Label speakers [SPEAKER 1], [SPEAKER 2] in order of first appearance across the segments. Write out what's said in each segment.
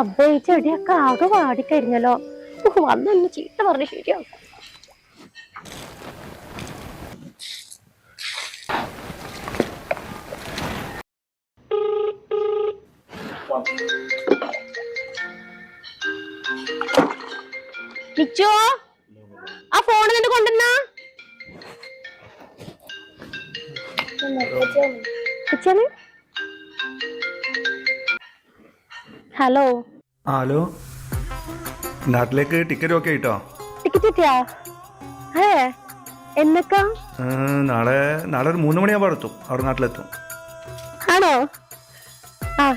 [SPEAKER 1] റബ്ബേ ഈ ചെടിയൊക്കെ ആകെ വാടിക്കരിഞ്ഞല്ലോ. വന്ന് എന്നെ ചീത്ത പറഞ്ഞ് ശരിയാക്കും നിച്ചോ ആ ഫോൺ നിന്റെ കൊണ്ടുവന്നാ? Kitchen
[SPEAKER 2] hello. ഹലോ. നാട്ടിലേക്ക് ടിക്കറ്റ് ഒക്കെ കിട്ടോ?
[SPEAKER 1] ടിക്കറ്റ് കിട്ടിയാ? ഏ എന്നൊക്കാ?
[SPEAKER 2] നാളെ നാളെ ഒരു മൂന്ന് മണിയാകുമ്പോൾ എത്തും. അവിടെ നാട്ടിലെത്തും.
[SPEAKER 1] ആണോ? ആ.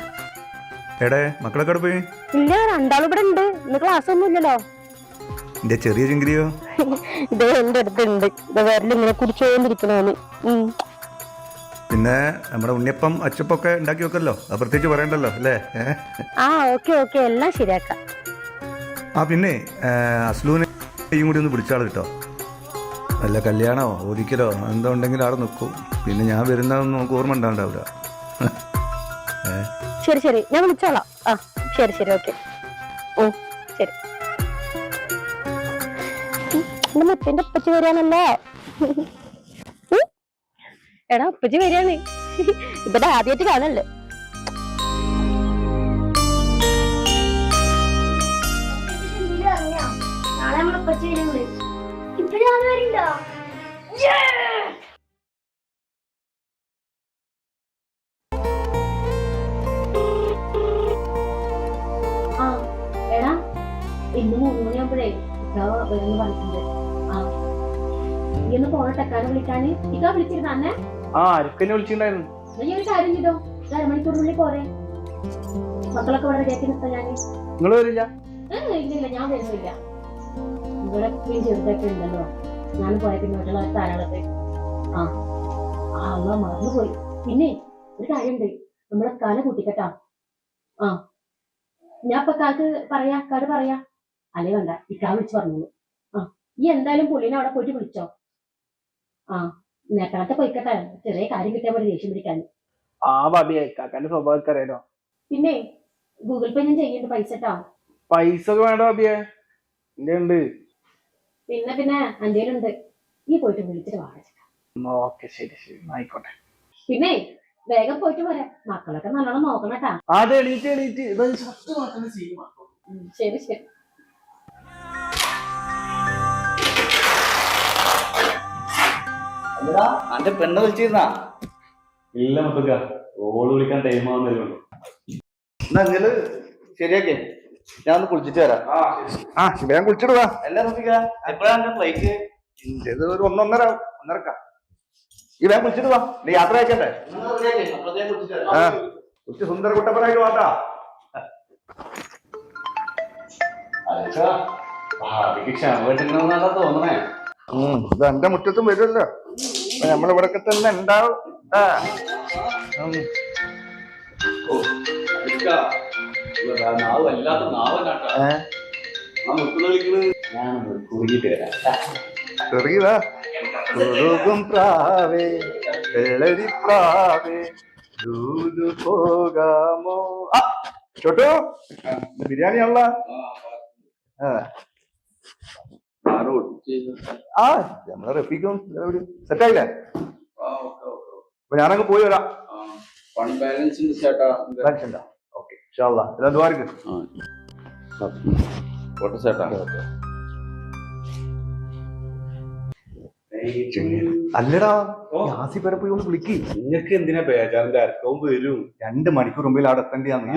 [SPEAKER 2] എടേ മക്കളൊക്കെ പോയി?
[SPEAKER 1] ഇല്ല രണ്ടാളും ഇവിടെ ഉണ്ട്. ഇന്ന് ക്ലാസ് ഒന്നും ഇല്ലല്ലോ.
[SPEAKER 2] എന്റെ ചെറിയ ചിങ്കിരിയോ
[SPEAKER 1] ഇത് എന്റെ അടുത്തുണ്ട് ഇത് വിരലിങ്ങനെ കുടിച്ചോണ്ടിരിക്കണോന്ന്. ഉം.
[SPEAKER 2] പിന്നെ നമ്മുടെ ഉണ്ണിയപ്പം അച്ചപ്പൊക്കെ ഉണ്ടാക്കി വെക്കല്ലോ. അത് പ്രത്യേകിച്ച് പറയണ്ടല്ലോ അല്ലേ?
[SPEAKER 1] ആ ഓക്കെ ഓക്കെ. എല്ലാം ശരിയാക്കാം.
[SPEAKER 2] ആ പിന്നെ അസ്ലൂനെ ഈ കൂടി ഒന്ന് വിളിച്ചാൾ കേട്ടോ. വല്ല കല്യാണമോ ഓദിക്കലോ എന്തോ ഉണ്ടെങ്കിൽ അവിടെ നിൽക്കും. പിന്നെ ഞാൻ വരുന്നതൊന്നും നമുക്ക് ഓർമ്മ ഉണ്ടാവില്ല
[SPEAKER 1] ശരി ശരി. ഞാൻ വിളിച്ചോളാം. ആ ശരി ശരി. ഓക്കെ. ഓ ശരി. എന്റെ ഇന്ന് മുത്തിന്റെ ഉപ്പച്ചി വരാനല്ലേ ഉം, എടാ ഉപ്പച്ചി വരാണ് ഇവിടെ ആദ്യമായിട്ട് കാണല്ലേ
[SPEAKER 3] നാളെ നമ്മളെ ഉപ്പച്ചി വരുന്നത് അപ്പച്ചി ആൾ വരിണ്ടോ
[SPEAKER 1] ആദ്യമായിട്ട് എടാ ഇന്ന് മൂന്ന് മണിയാകുമ്പോഴേ വരുന്ന പറഞ്ഞിട്ടുണ്ട് ആ ഇന്ന് പോണ ടെക്കാനെ വിളിക്കാന്. ഇതാ വിളിച്ചിരുന്ന
[SPEAKER 4] ആ വിളിച്ചിട്ടുണ്ടായിരുന്നു.
[SPEAKER 1] നീ
[SPEAKER 4] നിങ്ങൾ വരില്ല?
[SPEAKER 1] ഞാൻ വരുന്നില്ല. ഇവിടെ ഇത്രയും ചെറുതൊക്കെ ഉണ്ടല്ലോ. ഞാൻ പോയ പിന്നെ മറ്റുള്ള ധാരാളത്ത് ആ ആ അമ്മ മറന്നുപോയി പിന്നെ ഒരു കാര്യമുണ്ട്. നമ്മളെ കല കൂട്ടിക്കട്ടാ ആ ഞാൻ ഇപ്പൊ കാക്ക് പറയാ കാട് പറയാ. അല്ലേ വേണ്ട ഇക്കാ വിളിച്ച് പറഞ്ഞോളൂ. ആ ഈ എന്തായാലും പുള്ളിനെ അവിടെ പോയിട്ട് വിളിച്ചോ. ആ നേക്കാലത്തെ പൊയ്ക്കട്ടെ. ചെറിയ കാര്യം കിട്ടിയാൽ പോലെ ദേഷ്യം പിടിക്കാൻ.
[SPEAKER 4] ആ ഭാബി കാക്കാന്റെ സ്വഭാവം അറിയാലോ
[SPEAKER 1] പിന്നെ ഗൂഗിൾ പേ ഞാൻ ചെയ്യുന്നുണ്ട് പൈസ കേട്ടോ
[SPEAKER 4] പൈസ ഒക്കെ വേണ്ട ഭാബിയെ എന്റെ ഉണ്ട്.
[SPEAKER 1] പിന്നെ പിന്നെ അഞ്ചേലുണ്ട് നീ പോയിട്ട് വിളിച്ചിട്ട്
[SPEAKER 4] ഓക്കെ ശരി ശരി. ആയിക്കോട്ടെ.
[SPEAKER 1] പിന്നെ വേഗം പോയിട്ട് വരാം. മക്കളൊക്കെ നല്ലോണം
[SPEAKER 4] അത് എണീറ്റ് എണീറ്റ്. scene മാത്രം.
[SPEAKER 1] ശരി ശരി.
[SPEAKER 5] അന്റെ പെണ്ണ് വിളിച്ചിരുന്നാ?
[SPEAKER 6] ഇല്ല മുത്തക്ക. ഓൾ വിളിക്കാൻ ടൈം ആവുന്നല്ലോ
[SPEAKER 5] എന്നാ നിങ്ങൾ ശരിയാക്കേ. ഞാൻ ഒന്ന് കുളിച്ചിട്ട് വരാം.
[SPEAKER 2] ആ വേഗം കുളിച്ചിട്ട് വാ.
[SPEAKER 5] അല്ല റഫിക എപ്പോഴാ എന്റെ ഫ്ലൈറ്റ്
[SPEAKER 2] ഇത് ഒരു ഒന്നൊന്നര ഒന്നരക്ക. ഈ വേഗം കുളിച്ചിട്ട് വാ. നീ യാത്ര അയക്കണ്ടേ? ആ കുറിച്ച് സുന്ദര കുട്ടപ്പനായിട്ട് വാട്ടാ.
[SPEAKER 6] ഭാവിക്ക് ക്ഷമ കിട്ടുന്നതാ തോന്നണേ.
[SPEAKER 2] ഇത് എന്റെ മുറ്റത്തും വരുമല്ലോ നമ്മളിവിടൊക്കെ തന്നെ ഉണ്ടാവും. ചെറിയതാ കുറുകും പ്രാവേ വെള്ളരി പ്രാവേ ദൂതു പോകാമോ? ആ ചോട്ടു ബിരിയാണി ആണല്ല ആ. ആ നമ്മളെ റഫീഖും സെറ്റ് ആയില്ലേ അപ്പൊ ഞാനങ്ങ് പോയി വരാം. അല്ലടാ വരെ പോയി ഒന്ന് വിളിക്ക്.
[SPEAKER 6] നിങ്ങൾക്ക് എന്തിനാ ബേജാറിന്റെ അർക്കവും വരും?
[SPEAKER 2] രണ്ട് മണിക്കൂർ മുമ്പിൽ അവിടെ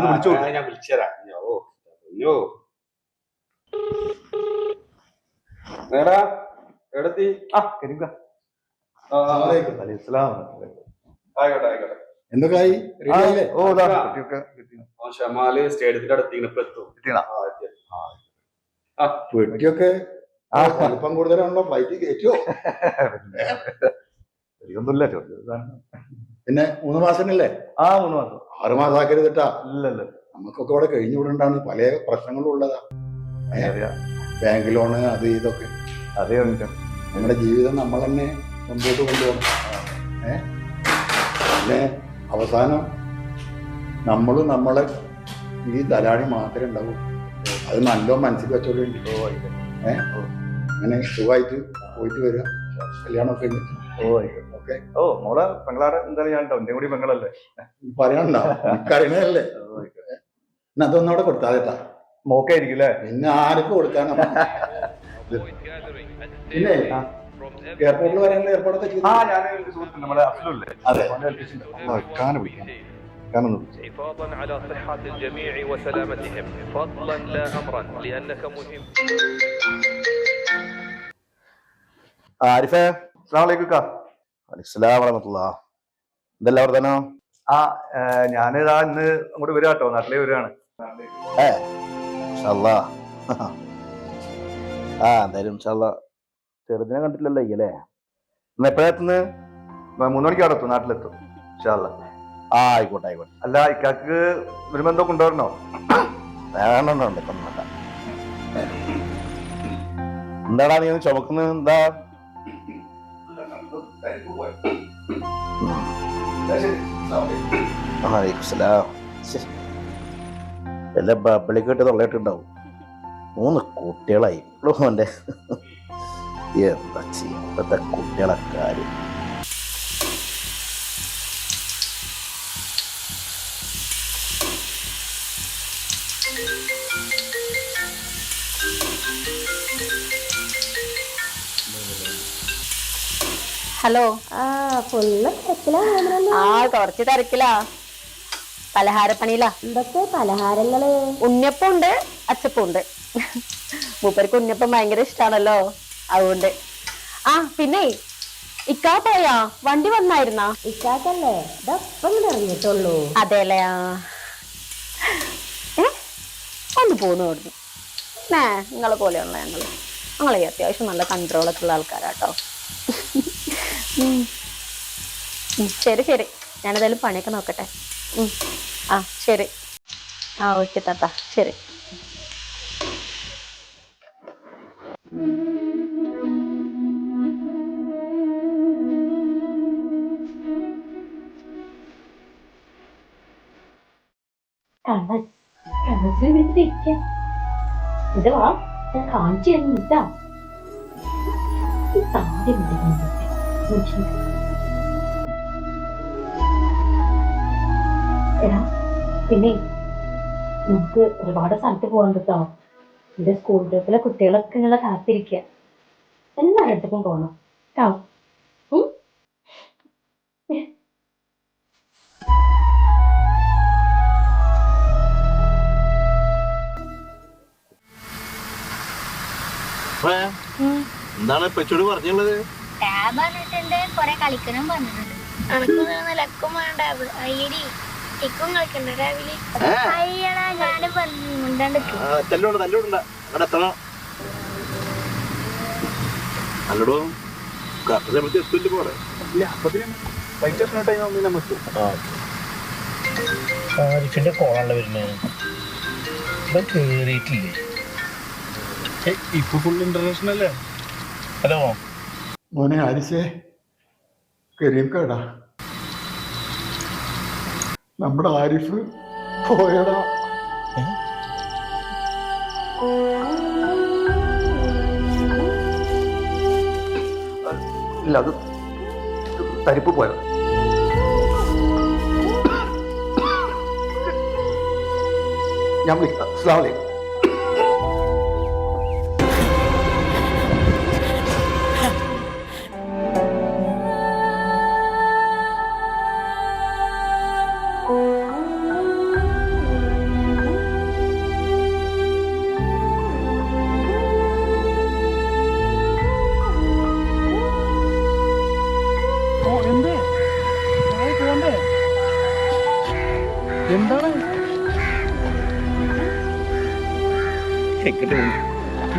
[SPEAKER 2] വിളിച്ചോ
[SPEAKER 6] ഞാൻ വിളിച്ചുതരാം ഓ അയ്യോ നേടാ എവിടെത്തി
[SPEAKER 2] ആ
[SPEAKER 6] ആയിക്കോട്ടെ ആയിക്കോട്ടെ.
[SPEAKER 4] എന്തൊക്കെയായി?
[SPEAKER 2] ആ, ഓ
[SPEAKER 6] ഷമാൽ സ്റ്റേഡിയത്തിന്റെ അടുത്ത് ഇങ്ങനെ എത്തും
[SPEAKER 4] പെട്ടിയൊക്കെ കൂടുതലാണല്ലോ ഫ്ലൈറ്റ് കയറ്റുമോ
[SPEAKER 2] ഒന്നുമില്ല
[SPEAKER 4] പിന്നെ മൂന്ന് മാസം അല്ലേ
[SPEAKER 2] ആ മൂന്ന് മാസം.
[SPEAKER 4] ആറ് മാസം ആക്കരുതിട്ടാ
[SPEAKER 2] ഇല്ല ഇല്ല
[SPEAKER 4] നമുക്കൊക്കെ അവിടെ കഴിഞ്ഞു വിടണ്ടാണ് പല പ്രശ്നങ്ങളും ഉള്ളതാ.
[SPEAKER 2] അറിയാം
[SPEAKER 4] ബാങ്ക് ലോണ് അത് ഇതൊക്കെ.
[SPEAKER 2] അതേ
[SPEAKER 4] നമ്മുടെ ജീവിതം നമ്മൾ തന്നെ മുമ്പോട്ട് കൊണ്ടുപോകണം. ഏ? പിന്നെ അവസാനം നമ്മളും നമ്മളെ ഈ ദലാളി മാത്രമേ ഉണ്ടാവൂ. അത് നല്ലോ മനസ്സിൽ വെച്ചോണ്ട് ഏ? അങ്ങനെ സുഖമായിട്ട് പോയിട്ട് വരിക കല്യാണമൊക്കെ കഴിഞ്ഞിട്ട്.
[SPEAKER 2] ഓ ആയിക്കോട്ടെ
[SPEAKER 4] ഓക്കെ?
[SPEAKER 2] ഓ മോളെ പെങ്ങളാടെ എന്തായാലും ഞാൻ എന്റെ കൂടി പെങ്ങളല്ലേ?
[SPEAKER 4] പറയാനുണ്ടോ എനിക്കറിയണല്ലേ എന്നാ അവിടെ കൊടുത്താൽ കേട്ടാ.
[SPEAKER 2] മോക്കായിരിക്കും അല്ലേ
[SPEAKER 4] പിന്നെ ആർക്ക് കൊടുക്കാനാ പിന്നെ എയർപോർട്ടിൽ വരാനുള്ള ഏർപ്പാടൊക്കെ ചെയ്തു
[SPEAKER 2] ആ ഞാൻ എന്റെ സുഹൃത്തുണ്ട് നമ്മുടെ അഫ്ലുല്ലേ
[SPEAKER 4] അതെ.
[SPEAKER 2] അവനെ ഏൽപ്പിച്ചിട്ടുണ്ട് കാന വിളിക്കാം കാനൊന്ന് വിളിച്ചു
[SPEAKER 7] حفاظا على صحة الجميع وسلامتهم فضلا لا أمرا لأنك مهم
[SPEAKER 5] ആരിഫേ
[SPEAKER 2] അസ്ലാമലൈക്കും
[SPEAKER 5] അലിസ്ലാം വറഹമത്തുള്ള എന്തെല്ലാം വർത്തനോ
[SPEAKER 2] ആ ഞാനിതാ ഇന്ന് അങ്ങോട്ട് വരിക കേട്ടോ നാട്ടിലേക്ക് വരികയാണ്
[SPEAKER 5] ഏ ഇൻഷാല്ലാ. ആ എന്തായാലും ഇൻഷാല്ലാ. ചെറുതിനെ കണ്ടിട്ടില്ലല്ലോ അല്ലേ?
[SPEAKER 2] എന്നാ എപ്പോഴാ മൂന്നുമണിക്ക് മൂന്ന് മണിക്ക് അവിടെ എത്തും നാട്ടിലെത്തും ഇൻഷാല്ല
[SPEAKER 5] ആ ആയിക്കോട്ടെ ആയിക്കോട്ടെ.
[SPEAKER 2] അല്ല ഇക്കാക്ക് വരുമ്പോ എന്തോ കൊണ്ടുവരണോ
[SPEAKER 5] കൊന്നല്ല എന്താടാ നീ ഒന്ന് ചുമക്കുന്നത് എന്താ? അലൈക്കുസ്സലാം. ശ്ശെ. വല്ല ബബിളിക്കെട്ട് തൊള്ളയിട്ടുണ്ടാവും. മൂന്ന് കുട്ടികളായി. മോന്റെ. എന്താ ചെയ്യ? കുട്ടികളെ കാര്യം
[SPEAKER 3] ഹലോ.
[SPEAKER 1] ആ ഫുള്ള് തിരക്കിലാ
[SPEAKER 3] ആ കുറച്ച് തിരക്കിലാ. പലഹാരപ്പണിയിലാ.
[SPEAKER 1] എന്തൊക്കെ പലഹാരങ്ങൾ?
[SPEAKER 3] ഉണ്ണിയപ്പം ഉണ്ട് അച്ചപ്പം ഉണ്ട് മൂപ്പർക്ക് ഉണ്ണിയപ്പം ഭയങ്കര ഇഷ്ടാണല്ലോ. അതുകൊണ്ട്. ആ പിന്നെ ഇക്കാ പോയാ? വണ്ടി വന്നായിരുന്നാ?
[SPEAKER 1] ഇക്കാക്കല്ലേ? ഇതപ്പം ഇറങ്ങിയിട്ടുള്ളൂ.
[SPEAKER 3] അതെല്ലേ ആ. ഏ? ഒന്ന് പോന്നു കൊടുത്തു നേ നിങ്ങളെ പോലെയുള്ള ഞങ്ങൾ ഞങ്ങളെ അത്യാവശ്യം നല്ല കൺട്രോളൊക്കെ ഉള്ള ആൾക്കാരാട്ടോ ശരി ശരി. ഞാനേതായാലും പണിയൊക്കെ നോക്കട്ടെ. ആ ശരി. ആ ഓക്കെ താത്ത. ശരി.
[SPEAKER 1] ഞാൻ കാണിച്ചു തരുന്നിട്ടാ ആദ്യം എടാ പിന്നെ നമുക്ക് ഒരുപാട് സ്ഥലത്ത് പോകാൻ കേട്ടോ എന്റെ സ്കൂൾ ട്രിപ്പിലെ കുട്ടികളൊക്കെ ഇങ്ങനെ കാത്തിരിക്കുക. എല്ലായിടത്തേക്കും പോകണം കേട്ടോ?
[SPEAKER 5] എന്താണ് പെച്ചോട് പറഞ്ഞുള്ളത്?
[SPEAKER 3] ടാബ് പറഞ്ഞിട്ടുണ്ട് കൊറേ കളിക്കണം പറഞ്ഞിട്ടുണ്ട്. അനക്കും നിലക്കും വേണ്ട. ഐ ഇക്കും
[SPEAKER 5] അവിടെ എത്തണം. അല്ലടോ കറക്റ്റ് സമയത്ത് എത്തില്ല പോലെ
[SPEAKER 8] ആരിഫിന്റെ കോളാണല്ലോ വരുന്നത് കേറിയിട്ടില്ലേ? ഏയ്, ഇപ്പൊ ഫുൾ ഇന്റർനാഷണൽ അല്ലേ? ഹലോ.
[SPEAKER 4] മോനെ ആരിസേ? കരീംക്കാടാ നമ്മുടെ ആരിഫ് പോയടാ.
[SPEAKER 2] ഇല്ല അത് തരിപ്പ് പോയ ഞാൻ വിളിക്കാം. അസ്ലാം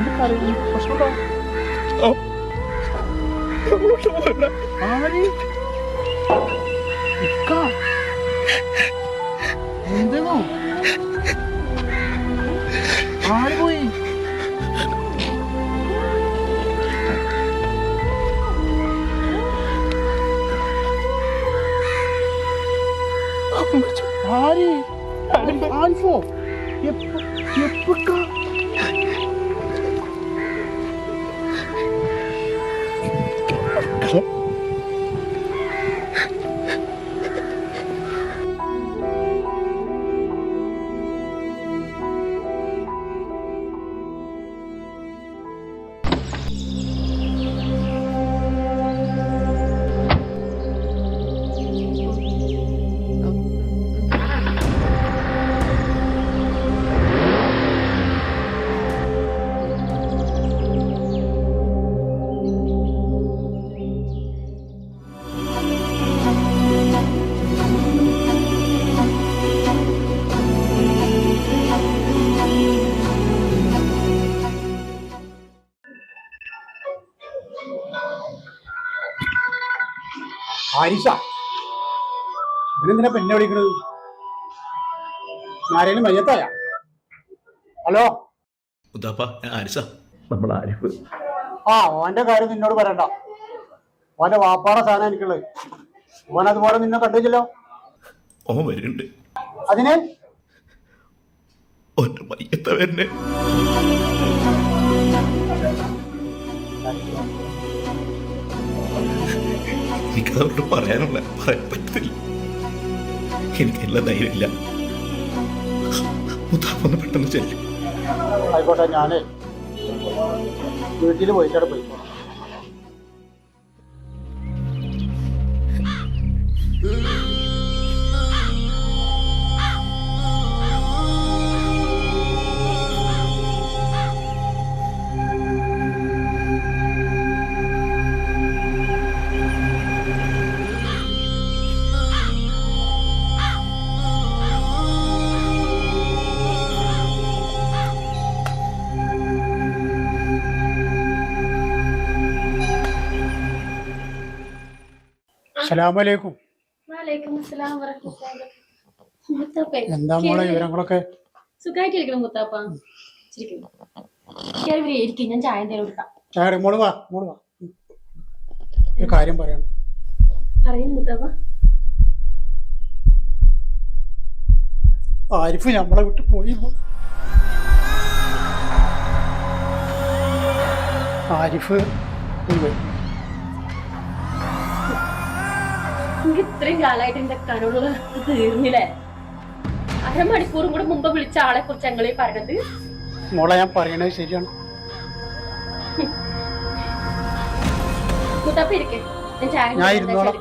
[SPEAKER 8] പ്രശ്നമുണ്ടോ? ആര്? ഇക്ക. എന്തോ ആര് പോയി? ആര്? ആൽഫോ. എപ്പ- എപ്പക്കാ? Hello?
[SPEAKER 9] ആരിഷ ഇവനെന്തിനാ പെണ്ണെ വിളിക്കണത്? ആരേലും മയ്യത്തായ ഹലോ?
[SPEAKER 10] നമ്മൾ ആരിഫ്
[SPEAKER 9] ആ ഓന്റെ കാര്യം നിന്നോട് പറയണ്ട. ഓന്റെ വാപ്പാടെ സാധനം എനിക്കുള്ളത്. ഓൻ അതുപോലെ നിന്നെ കണ്ടില്ലല്ലോ?
[SPEAKER 10] ഓൻ വരുന്നുണ്ട്.
[SPEAKER 9] അതിന്?
[SPEAKER 10] ഓന്റെ മയ്യത്ത വരുന്നേ. എനിക്കതോട്ട് പറയാനുള്ള പറയാൻ പറ്റത്തില്ല. എനിക്കെല്ലാം ധൈര്യമില്ല മുത്താപ്പൊന്ന് പെട്ടെന്ന് ചെല്ലും.
[SPEAKER 9] ആയിക്കോട്ടെ ഞാനേ വീട്ടിൽ പോയിട്ടാണ് പോയി അസ്സലാമലൈക്കും. എന്താ മോളെ വിവരങ്ങളൊക്കെ?
[SPEAKER 1] സുഖമായിട്ടിരിക്കണം മുത്താപ്പ. ചിരിക്കുന്നു കേറി വരൂ, ഇരിക്ക് ഞാൻ ചായ എന്തേലും കൊടുക്കാം.
[SPEAKER 9] ചായ മോൾ വാ മോൾ വാ. ഒരു കാര്യം പറയണം.
[SPEAKER 1] അറിയാം മുത്താപ്പ.
[SPEAKER 9] ആരിഫ് നമ്മളെ വിട്ട് പോയി ആരിഫ് പോയി.
[SPEAKER 1] എനിക്ക് ഇത്രയും കാലമായിട്ട് എന്റെ കനോടുള്ള തീർന്നില്ലേ? അരമണിക്കൂറും കൂടെ മുമ്പ് വിളിച്ച ആളെ കുറിച്ച് ഞങ്ങളീ പറഞ്ഞത്
[SPEAKER 9] മോളെ ഞാൻ പറയണത് ശരിയാണ്.
[SPEAKER 1] മുത്താപ്പ ഇരിക്കെ. ഞാൻ
[SPEAKER 9] ഇരുന്നോളാം.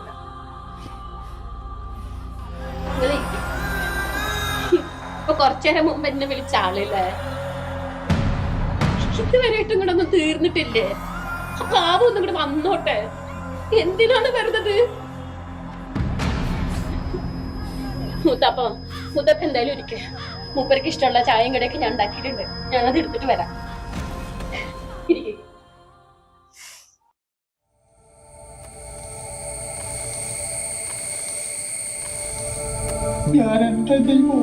[SPEAKER 1] ഇപ്പൊ കൊറച്ചേരം മുമ്പ് എന്നെ വിളിച്ച ആളില്ലേ? ഇതുവരെയായിട്ടും ഇങ്ങോട്ട് ഒന്നും തീർന്നിട്ടില്ലേ? ആ പാവം ഒന്നും ഇങ്ങോട്ട് വന്നോട്ടെ? എന്തിനാണ് വരുന്നത് മുത്തപ്പ മുത്തപ്പ എന്തായാലും ഇരിക്കെ മൂപ്പർക്ക് ഇഷ്ടമുള്ള ചായയും കടയൊക്കെ ഞാൻ ഉണ്ടാക്കിയിട്ടുണ്ട്. ഞാനത് എടുത്തിട്ട് വരാം. ഇരിക്കെ.
[SPEAKER 9] ഞാൻ എന്താ ചെയ്യുമോ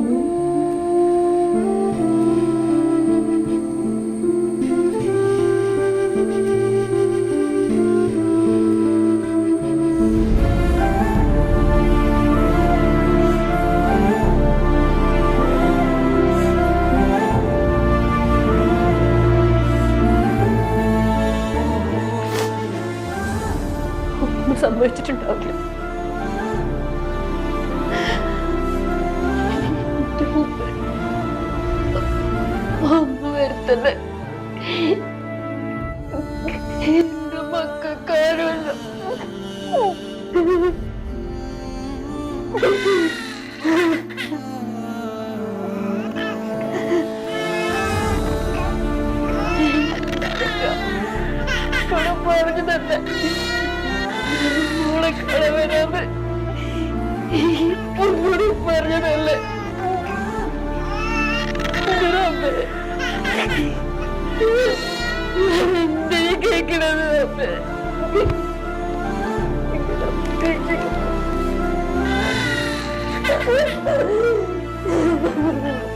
[SPEAKER 3] Oh, my God.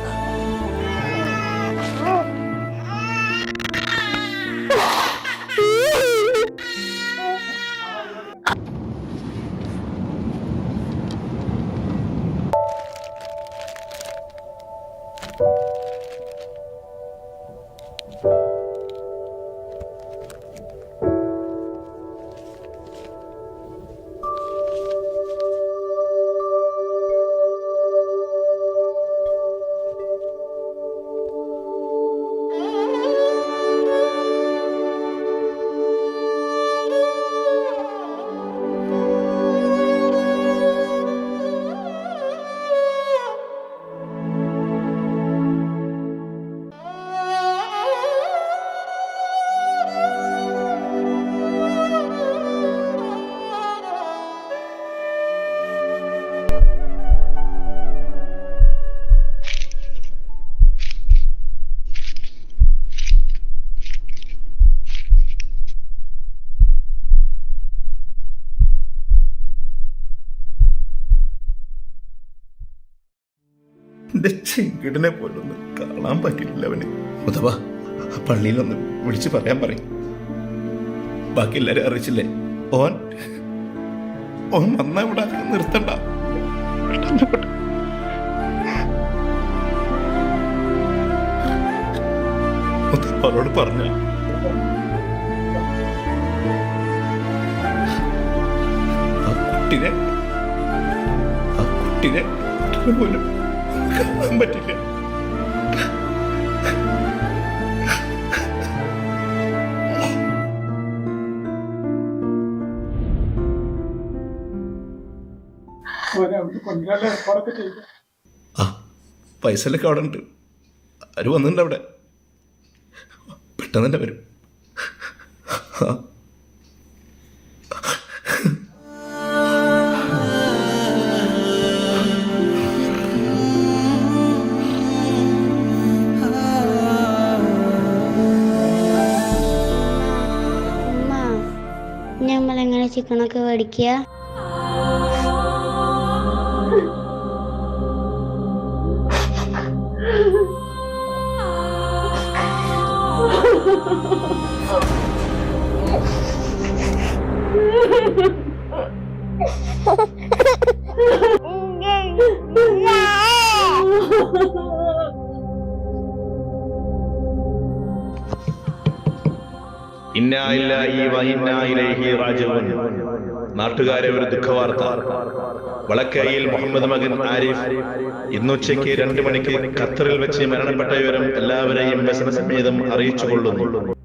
[SPEAKER 3] എന്റെ
[SPEAKER 10] ചെങ്കിടിനെ പോലൊന്ന് കാണാൻ പറ്റില്ല അവന്. മുതവാ പള്ളിയിലൊന്ന് വിളിച്ച് പറയാൻ പറയും. ബാക്കി എല്ലാരും അറിയിച്ചില്ലേ? ഓൻ ഓൻ വന്ന ഇവിടെ നിർത്തണ്ട. അവരോട് പറഞ്ഞ. ആ കുട്ടിനെ ആ കുട്ടിനെ പോലും കാണാൻ പറ്റില്ല. ആ പൈസയിലൊക്കെ അവിടെ ഉണ്ട് ആര് വന്നിട്ടുണ്ട് അവിടെ? പെട്ടെന്ന് തന്നെ വരും. ആ
[SPEAKER 11] ചിക്കനൊക്കെ മേടിക്കുക.
[SPEAKER 7] Ha ha വ നാട്ടുകാരെ ഒരു ദുഃഖവാർത്ത. വളക്കയിൽ മുഹമ്മദ് മകൻ ആരിഫ് ഇന്നുച്ചയ്ക്ക് രണ്ട് മണിക്ക് ഖത്തറിൽ വെച്ച് മരണപ്പെട്ട വിവരം എല്ലാവരെയും വ്യസനസമേതം അറിയിച്ചു കൊള്ളുന്നു